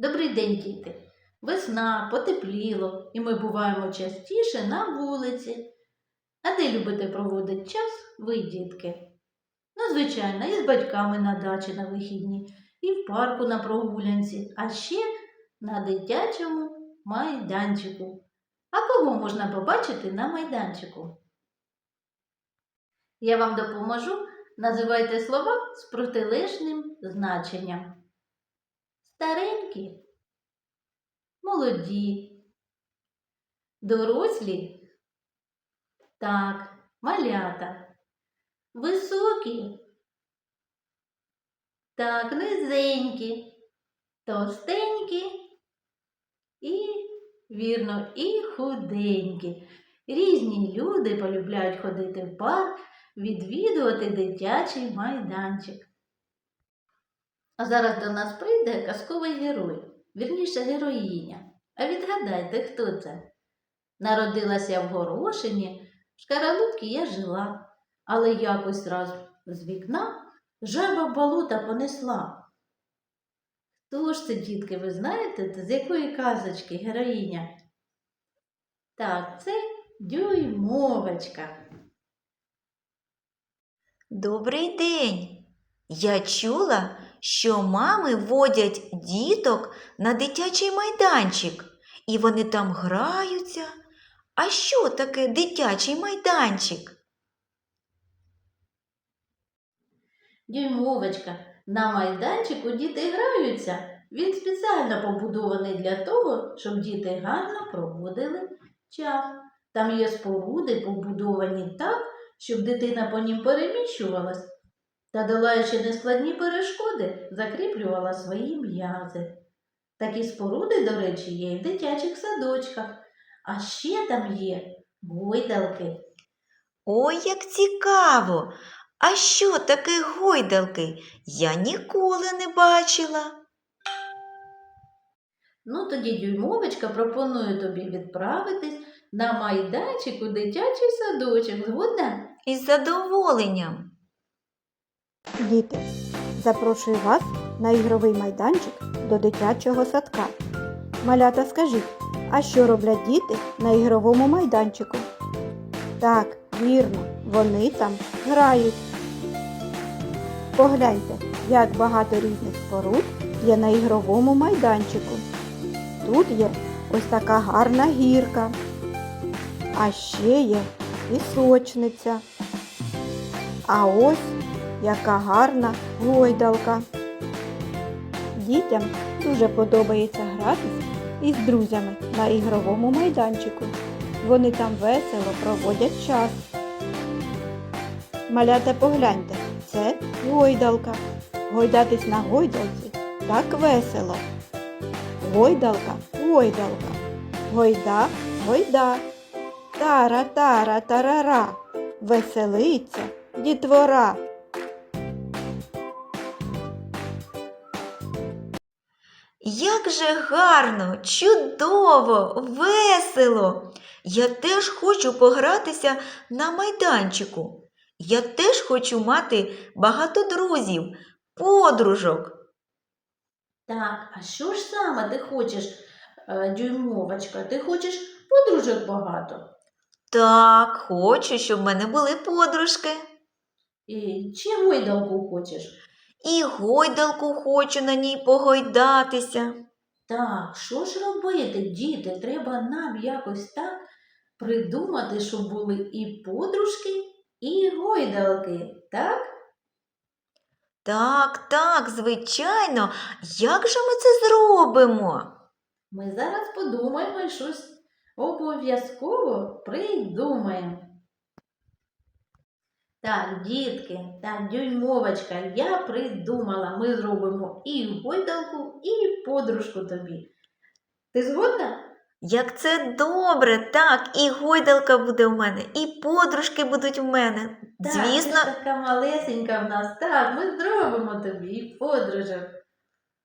Добрий день, діти! Весна, потепліло, і ми буваємо частіше на вулиці. А де любите проводити час ви, дітки? Ну, звичайно, і з батьками на дачі на вихідні, і в парку на прогулянці, а ще на дитячому майданчику. А кого можна побачити на майданчику? Я вам допоможу. Називайте слова з протилежним значенням. Старенькі, молоді, дорослі, так, малята, високі, так, низенькі, товстенькі і, вірно, і худенькі. Різні люди полюбляють ходити в парк, відвідувати дитячий майданчик. А зараз до нас прийде казковий герой, вірніше героїня. А відгадайте, хто це? Народилася в Горошині, в Шкаралупці я жила, але якось раз з вікна жаба болота понесла. Хто ж це, дітки, ви знаєте, з якої казочки героїня? Так, це дюймовочка. Добрий день. Я чула, що мами водять діток на дитячий майданчик, і вони там граються. А що таке дитячий майданчик? Дюймовочка, на майданчику діти граються. Він спеціально побудований для того, щоб діти гарно проводили час. Там є споруди, побудовані так, щоб дитина по нім переміщувалась та, долаючи нескладні перешкоди, закріплювала свої м'язи. Такі споруди, до речі, є і в дитячих садочках, а ще там є гойдалки. Ой, як цікаво! А що таке гойдалки? Я ніколи не бачила. Ну, тоді дюймовочка пропонує тобі відправитись на майданчик у дитячий садочок. Згодна? Із задоволенням. Діти, запрошую вас на ігровий майданчик до дитячого садка. Малята, скажіть, а що роблять діти на ігровому майданчику? Так, вірно, вони там грають. Погляньте, як багато різних споруд є на ігровому майданчику. Тут є ось така гарна гірка, а ще є пісочниця. А ось яка гарна гойдалка. Дітям дуже подобається гратися із друзями на ігровому майданчику. Вони там весело проводять час. Малята погляньте, це гойдалка. Гойдатись на гойдалці так весело. Гойдалка, гойдалка. Гойда, гойда. Тара, тара, тарара. Веселиться дітвора. Як же гарно, чудово, весело. Я теж хочу погратися на майданчику. Я теж хочу мати багато друзів, подружок. Так, а що ж саме ти хочеш, е, дюймовочка? Ти хочеш подружок багато? Так, хочу, щоб в мене були подружки. І чи гойдалку хочеш? І гойдалку хочу на ній погойдатися. Так, що ж робити, діти? Треба нам якось так придумати, щоб були і подружки, і гойдалки, так? Так, так, звичайно. Як же ми це зробимо? Ми зараз подумаємо і щось обов'язково придумаємо. Так, дітки, так, дюймовочка, я придумала. Ми зробимо і гойдалку, і подружку тобі. Ти згодна? Як це добре, так, і гойдалка буде в мене, і подружки будуть в мене. Так, Звісно, ти ж така малесенька в нас. Так, ми зробимо тобі і подружок.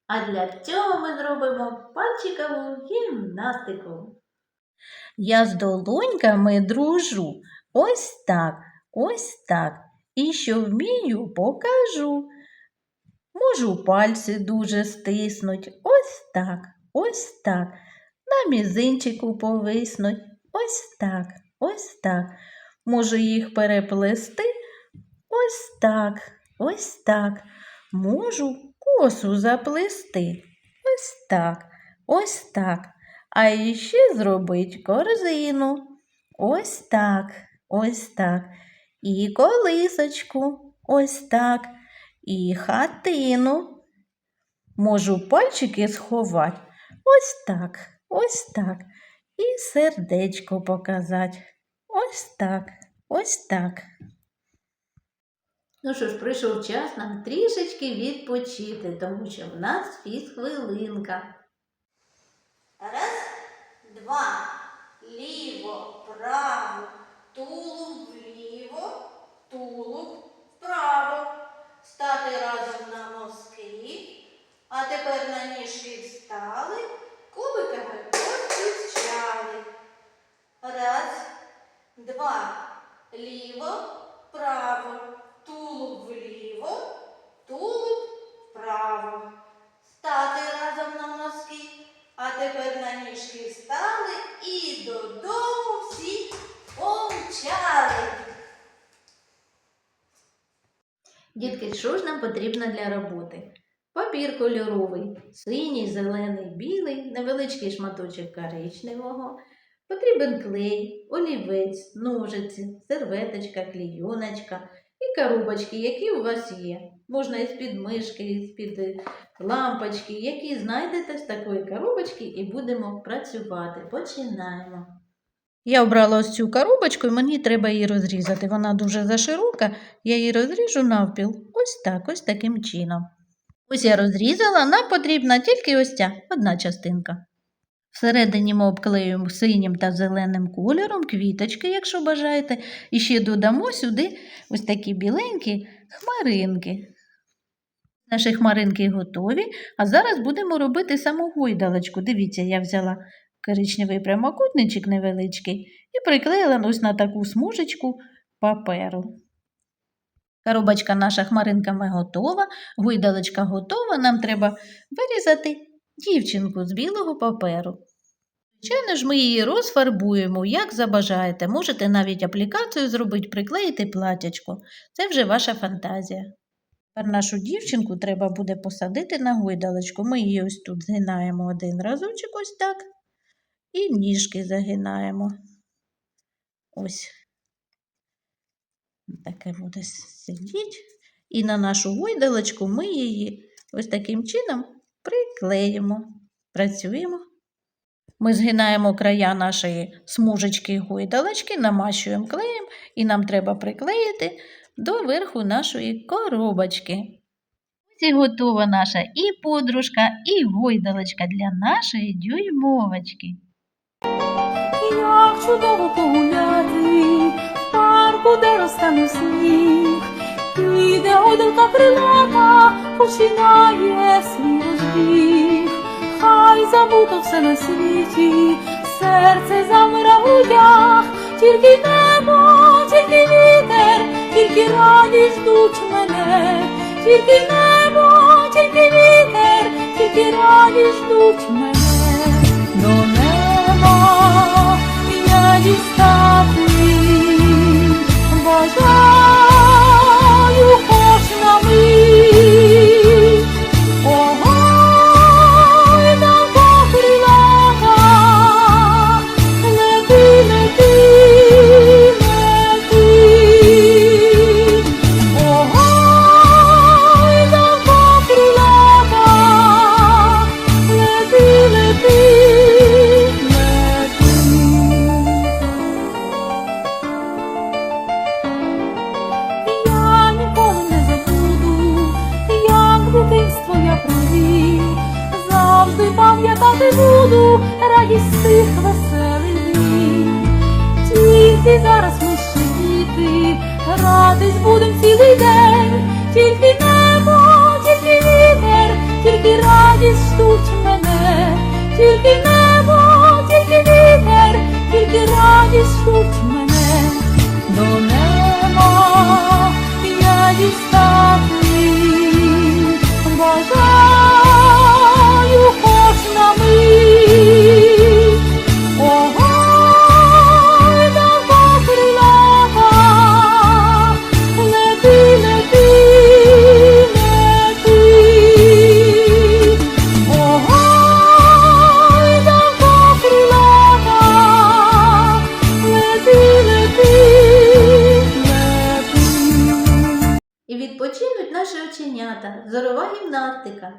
А для цього ми зробимо пальчикову гімнастику. Я з долоньками дружу. Ось так, ось так. І що вмію, покажу. Можу пальці дуже стиснуть. Ось так, ось так. На мізинчику повиснуть. Ось так, ось так. Можу їх переплести. Ось так, ось так. Можу косу заплести. Ось так, ось так. А іще зробить корзину. Ось так, ось так. І колисочку. Ось так. І хатину. Можу пальчики сховати. Ось так, ось так. І сердечко показати. Ось так, ось так. Ну що ж, прийшов час нам трішечки відпочити, тому що в нас фізхвилинка. Раз, два, ліво, право, тулуб тулуб вправо. Стати разом на носки. А тепер на ніжки встали, кубиками постучали. Раз, два, ліво, право, тулуб вліво, тулуб вправо. Стати разом на носки. А тепер на ніжки встали і додому всі помчали. Дітки, що ж нам потрібно для роботи? Папір кольоровий, синій, зелений, білий, невеличкий шматочок коричневого. Потрібен клей, олівець, ножиці, серветочка, клійоночка і коробочки, які у вас є. Можна із під мишки, із під лампочки, які знайдете з такої коробочки і будемо працювати. Починаємо. Я обрала ось цю коробочку і мені треба її розрізати. Вона дуже заширока, я її розріжу навпіл. Ось так, ось таким чином. Ось я розрізала, нам потрібна тільки ось ця одна частинка. Всередині ми обклеюємо синім та зеленим кольором квіточки, якщо бажаєте, і ще додамо сюди ось такі біленькі хмаринки. Наші хмаринки готові, а зараз будемо робити саму гойдалочку. Дивіться, я взяла коричневий прямокутничок невеличкий і приклеїла ось на таку смужечку паперу. Коробочка наша хмаринками готова, гойдалочка готова. Нам треба вирізати дівчинку з білого паперу. Звичайно ж, ми її розфарбуємо, як забажаєте. Можете навіть аплікацію зробити, приклеїти платячко. Це вже ваша фантазія. Тепер нашу дівчинку треба буде посадити на гойдалочку. Ми її ось тут згинаємо один разочок, ось так. І ніжки загинаємо. Ось. Таке буде сидіти. І на нашу гойдалочку ми її ось таким чином приклеїмо. Працюємо. Ми згинаємо края нашої смужечки гойдалочки, намащуємо клеєм, і нам треба приклеїти до верху нашої коробочки. Ось і готова наша і подружка, і гойдалочка для нашої дюймовочки. Як чудово погуляти в парку, де розтане сніг, піде гойдалка крилата, починає свій розбіг. Хай забуто все на світі, серце замира в грудях, тільки небо, тільки вітер, тільки радість ждуть мене, тільки небо, тільки вітер, тільки радість ждуть мене. love me, was I? Пам'ятати буду радість тих веселих днів. Тільки зараз ми ще діти, гратись будем цілий день, тільки небо, тільки вітер, тільки радість ждуть мене, тільки небо, тільки вітер, тільки радість ждуть мене гімнастика.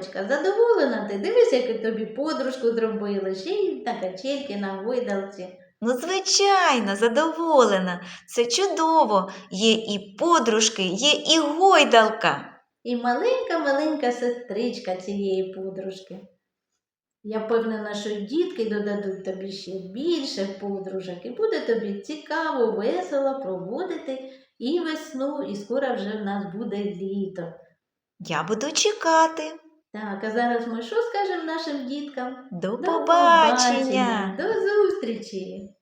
Дюймовочка, задоволена ти? Дивись, яку тобі подружку зробили, ще й на качельки, на гойдалці. Ну, звичайно, задоволена. Це чудово. Є і подружки, є і гойдалка. І маленька-маленька сестричка цієї подружки. Я впевнена, що дітки додадуть тобі ще більше подружок, і буде тобі цікаво, весело проводити і весну, і скоро вже в нас буде літо. Я буду чекати. Так, а зараз ми що скажемо нашим діткам? До До побачення! До зустрічі!